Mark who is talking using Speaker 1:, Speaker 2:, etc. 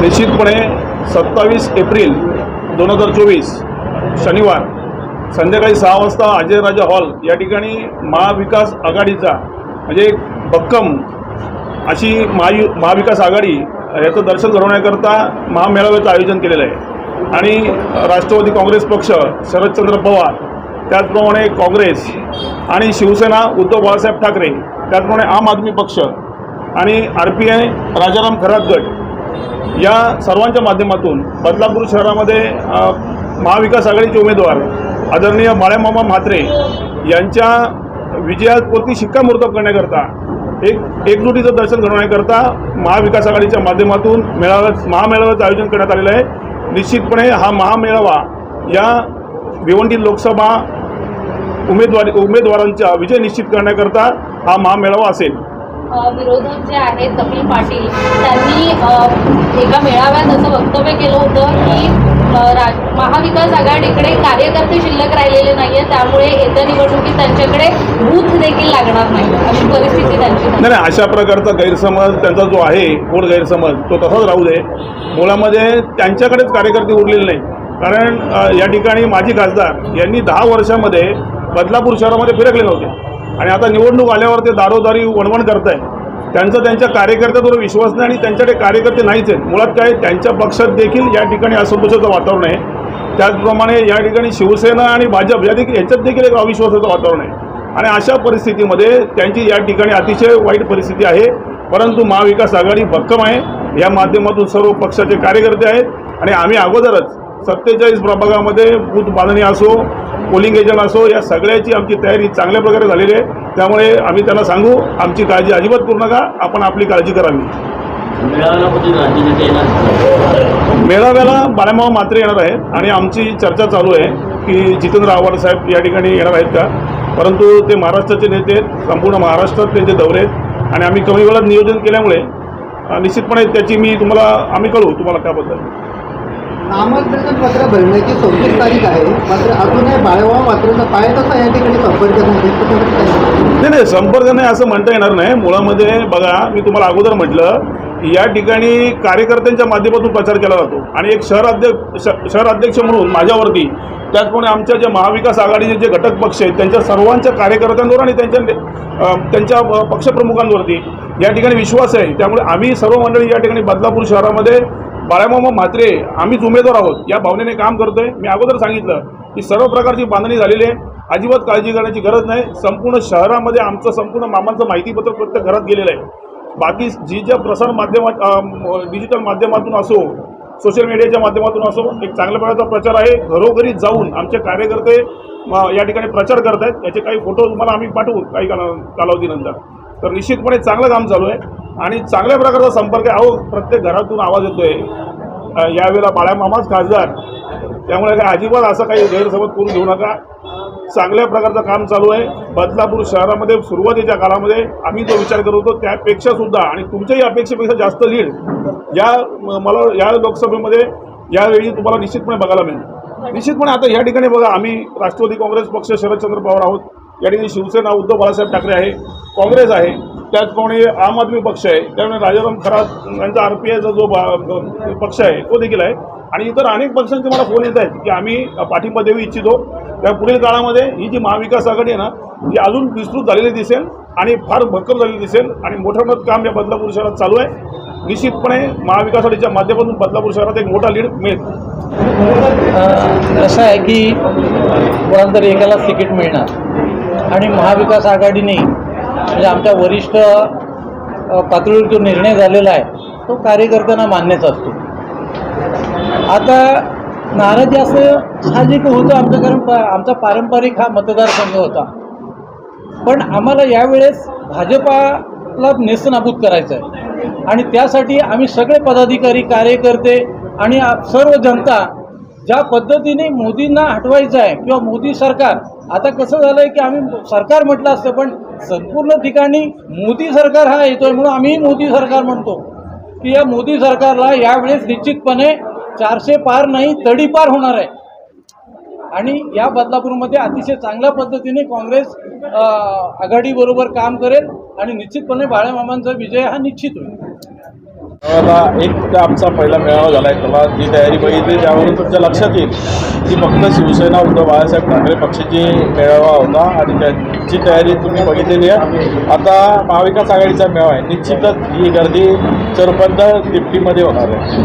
Speaker 1: निश्चितपणे सत्तावीस एप्रिल दोन हजार चोवीस शनिवार संध्याकाळी सहा वाजता अजयराजा हॉल या ठिकाणी महाविकास आघाडीचा म्हणजे भक्कम अशी महायु महाविकास आघाडी याचं दर्शन घडवण्याकरता महामेळाव्याचं आयोजन केलेलं आहे. आणि राष्ट्रवादी काँग्रेस पक्ष शरदचंद्र पवार त्याचप्रमाणे काँग्रेस आणि शिवसेना उद्धव बाळासाहेब ठाकरे त्याचप्रमाणे आम आदमी पक्ष आणि R P I Rajaram Kharat गट या सर्वांच्या माध्यमातून बदलापूर शहरामध्ये महाविकास आघाडीचे उमेदवार आदरणीय बाळ्यामामा म्हात्रे यांच्या विजयावरती शिक्कामोर्तब करण्याकरता एक एकजुटीचं दर्शन घडवण्याकरता महाविकास आघाडीच्या माध्यमातून मेळाव्यात महामेळाव्याचं आयोजन करण्यात आलेलं आहे. निश्चितपणे हा महामेळावा या भिवंडी लोकसभा उमेदवारी उमेदवारांचा विजय निश्चित करण्याकरता हा महामेळावा असेल.
Speaker 2: विरोधक जे आहेत कपिल पाटील त्यांनी एका मेळाव्यात असं वक्तव्य केलं होतं की राज महाविकास आघाडीकडे कार्यकर्ते शिल्लक राहिलेले नाहीये त्यामुळे येत्या निवडणुकीत त्यांच्याकडे बूथ देखील लागणार नाही अशी परिस्थिती त्यांची
Speaker 1: नाही नाही अशा प्रकारचा गैरसमज त्यांचा जो आहे गोड गैरसमज तो तसाच राहू दे. मुळामध्ये त्यांच्याकडेच कार्यकर्ते उरलेले नाही कारण या ठिकाणी माजी खासदार यांनी दहा वर्षामध्ये बदलापूर शहरामध्ये फिरकले नव्हते. आणि आता निवडणूक आल्यावर ते दारोदारी वणवण करत आहे त्यांचा त्यांच्या कार्यकर्त्यावर विश्वास नाही आणि त्यांच्याकडे कार्यकर्ते नाहीच आहेत. मुळात काय त्यांच्या पक्षात देखील या ठिकाणी असंतोषाचं वातावरण आहे. त्याचप्रमाणे या ठिकाणी शिवसेना आणि भाजप या देखील यांच्यात देखील एक अविश्वासाचं वातावरण आहे. आणि अशा परिस्थितीमध्ये त्यांची या ठिकाणी अतिशय वाईट परिस्थिती आहे. परंतु महाविकास आघाडी भक्कम आहे. या माध्यमातून सर्व पक्षाचे कार्यकर्ते आहेत. आणि आम्ही अगोदरच सत्तेचाळीस प्रभागामध्ये बूथ बांधणी असो पोलिंग एजंट असो या सगळ्याची आमची तयारी चांगल्या प्रकारे झालेली आहे. त्यामुळे आम्ही त्यांना सांगू आमची काळजी अजिबात करू नका आपण आपली काळजी करावी
Speaker 3: मेळाव्याला
Speaker 1: बाळामाव मात्रे येणार आहेत आणि आमची चर्चा चालू आहे की जितेंद्र आव्हाड साहेब या ठिकाणी येणार आहेत का? परंतु ते महाराष्ट्राचे नेते आहेत संपूर्ण महाराष्ट्रात त्यांचे दौरे आहेत आणि आम्ही कमी वेळात नियोजन केल्यामुळे निश्चितपणे त्याची मी तुम्हाला आम्ही कळू तुम्हाला त्याबद्दल.
Speaker 4: नामांकन पत्र भरण्याची सव्वीस तारीख आहे. मात्र अजूनही बाळवा मात्र पाय तसा या ठिकाणी संपर्क नाही
Speaker 1: नाही संपर्क नाही असं म्हणता येणार नाही. मुळामध्ये बघा मी तुम्हाला अगोदर म्हटलं या ठिकाणी कार्यकर्त्यांच्या माध्यमातून प्रचार केला जातो. आणि एक शहर अध्यक्ष श- शहर अध्यक्ष म्हणून माझ्यावरती त्याचप्रमाणे आमच्या जे महाविकास आघाडीचे जे घटक पक्ष आहेत त्यांच्या सर्वांच्या कार्यकर्त्यांवर आणि त्यांच्या त्यांच्या पक्षप्रमुखांवरती या ठिकाणी विश्वास आहे. त्यामुळे आम्ही सर्व मंडळी या ठिकाणी बदलापूर शहरामध्ये बाळामामा म्हात्रे आम्हीच उमेदवार आहोत. या भावनेने काम करतोय. मी अगोदर सांगितलं की सर्व प्रकारची बांधणी झालेली आहे. अजिबात काळजी करण्याची गरज नाही. संपूर्ण शहरामध्ये आमचं संपूर्ण मामांचं माहितीपत्र प्रत्येक घरात गेलेलं आहे. बाकी जी ज्या प्रसार माध्यमात डिजिटल माध्यमातून असो सोशल मीडियाच्या माध्यमातून असो एक चांगल्या प्रकारचा प्रचार आहे. घरोघरी जाऊन आमचे कार्यकर्ते या ठिकाणी प्रचार करत आहेत याचे काही फोटो तुम्हाला आम्ही पाठवू काही कालावधीनंतर. तर निश्चितपणे चांगलं काम चालू आहे. आणि चांगल्या प्रकारचा संपर्क आहे. अहो प्रत्येक घरातून आवाज येतोय. यावेळेला बाळामामाच खासदार. त्यामुळे काय अजिबात असं काही गैरसमज करून घेऊ नका. चांगल्या प्रकारचं काम चालू आहे. बदलापूर शहरामध्ये सुरुवातीच्या काळामध्ये आम्ही जो विचार करत होतो त्यापेक्षा सुद्धा आणि तुमच्याही अपेक्षेपेक्षा जास्त लीड या मला या लोकसभेमध्ये यावेळी तुम्हाला निश्चितपणे बघायला मिळेल. निश्चितपणे आता या ठिकाणी बघा आम्ही राष्ट्रवादी काँग्रेस पक्ष शरदचंद्र पवार आहोत. या ठिकाणी शिवसेना उद्धव बाळासाहेब ठाकरे आहे काँग्रेस आहे त्याचप्रमाणे आम आदमी पक्ष आहे त्यामुळे राजाराम खरात यांचा आर पी आयचा जो पक्ष आहे तो देखील आहे. आणि इतर अनेक पक्षांचे मला फोन येत आहेत की आम्ही पाठिंबा देऊ इच्छितो. त्या पुढील काळामध्ये ही जी महाविकास आघाडी आहे ना ती अजून विस्तृत झालेली दिसेल आणि फार भक्कम झालेली दिसेल आणि मोठं मोठं काम या बदलापूर शहरात चालू आहे. निश्चितपणे महाविकास आघाडीच्या माध्यमातून बदलापूर शहरात एक मोठा लीड मिळेल.
Speaker 5: असं आहे की कोणाला एकालाच तिकीट मिळणार. आणि महाविकास आघाडीने म्हणजे आमच्या वरिष्ठ पातळीवर जो निर्णय झालेला आहे तो कार्यकर्त्यांना मान्यच असतो. आता नाराजी असं साहजिक होतं आमचं कारण प आमचा पारंपरिक हा मतदारसंघ होता. पण आम्हाला यावेळेस भाजपाला नेस्तनाबूत करायचं आहे. आणि त्यासाठी आम्ही सगळे पदाधिकारी कार्यकर्ते आणि सर्व जनता ज्या पद्धतीने मोदींना हटवायचं आहे किंवा मोदी सरकार आता कसं झालं आहे की आम्ही सरकार म्हटलं असतं पण संपूर्ण ठिकाणी मोदी सरकार हा येतोय म्हणून आम्ही मोदी सरकार म्हणतो. की या मोदी सरकारला यावेळेस निश्चितपणे चारशे पार नाही तडीपार होणार आहे. आणि या बदलापूरमध्ये अतिशय चांगल्या पद्धतीने काँग्रेस आघाडीबरोबर काम करेल आणि निश्चितपणे बाळेमामांचा विजय हा निश्चित होईल.
Speaker 6: मेळाव्याला एक आमचा पहिला मेळावा झाला आहे त्याला जी तयारी बघितली त्यावरून तुमच्या लक्षात येईल की फक्त शिवसेना उद्धव बाळासाहेब ठाकरे पक्षाची मेळावा होता आणि त्याची तयारी तुम्ही बघितलेली आहे. आता महाविकास आघाडीचा मेळावा आहे. निश्चितच ही गर्दी रूपांतर दिप्टीमध्ये होणार आहे.